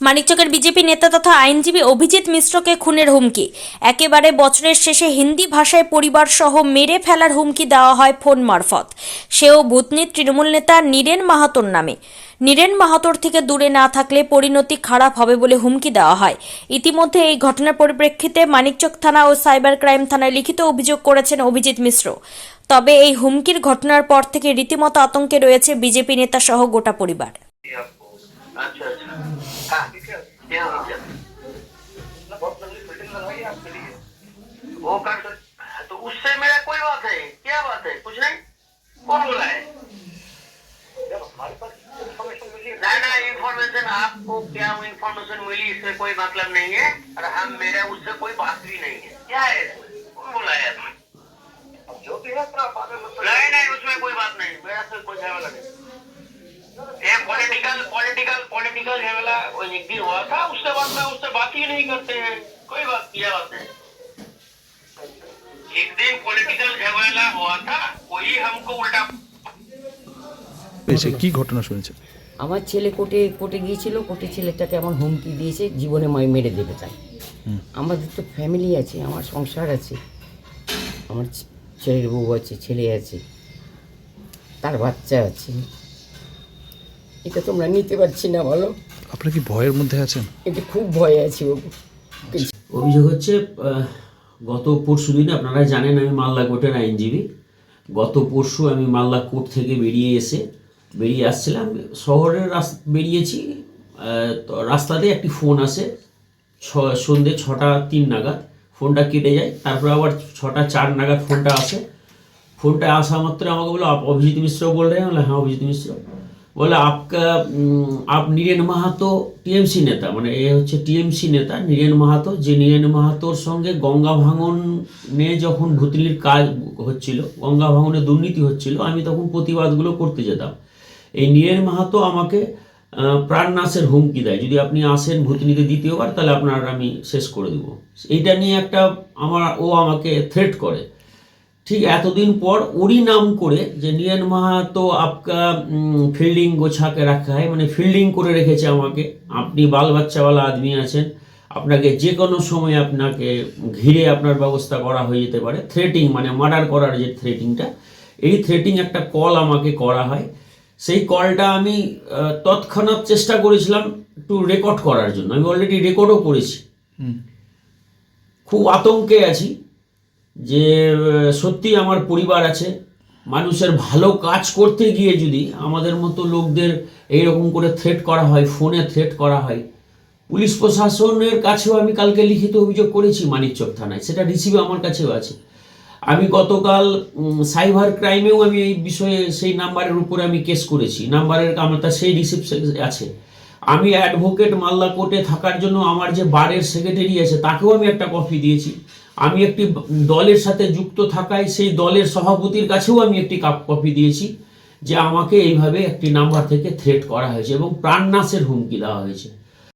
মানিকচকের BJP নেতা তথা আইনজীবী অভিজিৎ মিশ্রকে খুনের হুমকি। একেবারে বছরের শেষে হিন্দি ভাষায় পরিবার সহ মেরে ফেলার হুমকি দেওয়া হয় ফোন মারফত। সেও ভূতনি তৃণমূল নেতা নীরেন মাহাতোর নামে। নীরেন মাহাতোর থেকে দূরে না থাকলে পরিণতি খারাপ হবে বলে হুমকি দেওয়া হয়। ইতিমধ্যে এই ঘটনার পরিপ্রেক্ষিতে মানিকচক থানা ও সাইবার ক্রাইম থানায় লিখিত অভিযোগ করেছেন অভিজিৎ মিশ্র। তবে এই হুমকির ঘটনার পর থেকে রীতিমতো আতঙ্কে রয়েছে বিজেপি নেতা সহ গোটা পরিবার। আচ্ছা আচ্ছা। हाँ हो वो तो उससे मेरा कोई बात है क्या बात है? कुछ नहीं? कौन बोला है? ना ना इन्फॉर्मेशन आपको क्या इन्फॉर्मेशन मिली इससे कोई मतलब नहीं है। और हम मेरा उससे कोई बात भी नहीं है। क्या है? कौन बोला है आपने? जो भी है नहीं नहीं उसमें कोई बात नहीं। मेरा कोई झगड़ा नहीं। ये पॉलिटिकल पॉलिटिकल पॉलिटिकल झगड़ा वो एक दिन हुआ था उसके बाद में उससे बात ही नहीं करते हैं कोई बात किया बात नहीं एक दिन पॉलिटिकल झगड़ा हुआ था कोई हमको उल्टा পেয়েছে কি ঘটনা শুনেছে আমার ছেলে কোর্টে কোর্টে গিয়েছিল কোর্টে ছেলেটাকে আমার হুমকি দিয়েছে জীবনে মাই মেরে দেবে তাই আমাদের তো ফ্যামিলি আছে আমার সংসার আছে আমার ছে- ছেলের বউ আছে ছেলে আছে তার বাচ্চা আছে এটা তোমরা নিতে পারছি না বলো আপনি কি ভয়ের মধ্যে আছেন? এটা খুব ভয়ে আছি বাবু। অভিযোগ হচ্ছে গত পরশু দিনে আপনারা জানেন আমি মাল্লা কোর্টের আইনজীবী। গত পরশু আমি মাল্লা কোর্ট থেকে বেরিয়ে এসে বেরিয়ে আসছিলাম। শহরের রাস্তা বেরিয়েছি তো রাস্তাতে একটি ফোন আসে ছ সন্ধ্যে ছটা তিন নাগাদ। ফোনটা কেটে যায় তারপরে আবার ছটা চার নাগাদ ফোনটা আসে। ফোনটা আসা মাত্র আমাকে বলো অভিজিৎ মিশ্র বললে হ্যাঁ অভিজিৎ মিশ্র। বলে আপকা আপ নীরেন মাহাতো টিএমসি নেতা মানে এ হচ্ছে টিএমসি নেতা নীরেন মাহাতো, যে নীরেন মাহাতোর সঙ্গে গঙ্গা ভাঙন নিয়ে যখন ভুতলির কাজ হচ্ছিল, গঙ্গা ভাঙনে দুর্নীতি হচ্ছিল, আমি তখন প্রতিবাদগুলো করতে যেতাম। এই নীরেন মাহাতো আমাকে প্রাণনাশের হুমকি দেয়। যদি আপনি আসেন ভুতনিতে দ্বিতীয়বার, তাহলে আপনার আমি শেষ করে দেবো। এইটা নিয়ে একটা আমার, ও আমাকে থ্রেট করে। ঠিক এতদিন পর ওরই নাম করে যে নিয়ন মাহাতো আপকা ফিল্ডিং গোছাকে রাখা হয় মানে ফিল্ডিং করে রেখেছে আমাকে। আপনি বাল বাচ্চাওয়ালা আদমি আছেন আপনাকে যে কোনো সময় আপনাকে ঘিরে আপনার ব্যবস্থা করা হয়ে যেতে পারে। থ্রেটিং মানে মার্ডার করার যে থ্রেটিংটা এই থ্রেটিং একটা কল আমাকে করা হয়। সেই কলটা আমি তৎক্ষণাৎ চেষ্টা করেছিলাম একটু রেকর্ড করার জন্য। আমি অলরেডি রেকর্ডও করেছি। খুব আতঙ্কে আছি। যে সত্যি আমার পরিবার আছে। মানুষের ভালো কাজ করতে গিয়ে যদি আমাদের মতো লোকদের এইরকম করে থ্রেট করা হয় ফোনে থ্রেট করা হয়, পুলিশ প্রশাসনের কাছেও আমি কালকে লিখিত অভিযোগ করেছি মানিকচক থানায়। সেটা রিসিভে আমার কাছেও আছে। আমি গতকাল সাইবার ক্রাইমেও আমি এই বিষয়ে সেই নাম্বারের উপরে আমি কেস করেছি। নাম্বারের আমার তা সেই রিসিপ্ট আছে। আমি অ্যাডভোকেট মালদা কোর্টে থাকার জন্য আমার যে বারের সেক্রেটারি আছে, তাকেও আমি একটা কপি দিয়েছি। আমি একটি দলের সাথে যুক্ত থাকায় সেই দলের সভাপতির কাছেও আমি একটি কাপ কপি দিয়েছি যে আমাকে এইভাবে একটি নাম্বার থেকে থ্রেট করা হয়েছে এবং প্রাণনাশের হুমকি দেওয়া হয়েছে।